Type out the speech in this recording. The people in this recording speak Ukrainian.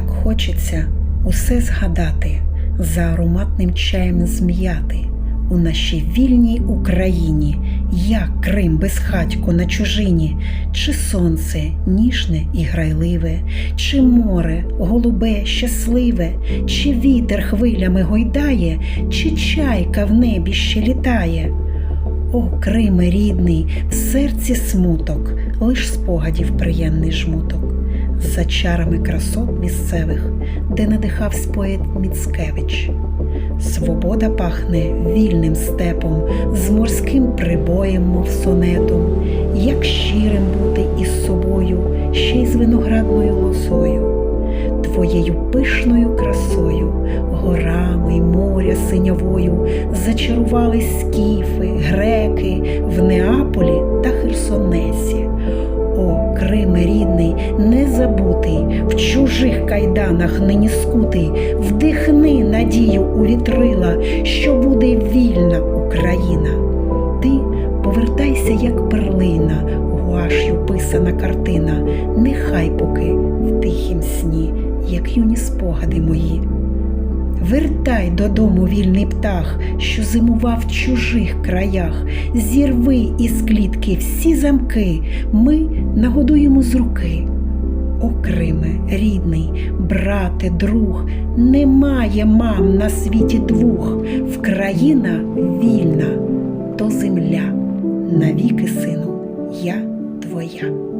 Хочеться усе згадати, за ароматним чаєм зм'яти у нашій вільній Україні, як Крим безхатько на чужині, чи сонце ніжне і грайливе, чи море голубе, щасливе, чи вітер хвилями гойдає, чи чайка в небі ще літає. О, Криме рідний, в серці смуток, лиш спогадів приємний жмуток, за чарами красот місцевих, де надихавсь поет Міцкевич. Свобода пахне вільним степом, з морським прибоєм, мов сонетом, як щирим бути із собою, ще й з виноградною лозою, твоєю пишною красою, горами й моря синявою зачарувались скіфи, греки в О, рідний, не забутий, в чужих кайданах нині скутий, вдихни надію у вітрила, що буде вільна Україна. Ти повертайся, як перлина, гуаш'ю писана картина, нехай поки в тихім сні, як юні спогади мої. Вертай додому вільний птах, що зимував в чужих краях, зірви із клітки всі замки, ми нагодуємо з руки. О, Криме, рідний, брате, друг, немає мам на світі двох, Вкраїна вільна, то земля, навіки, сину, я твоя.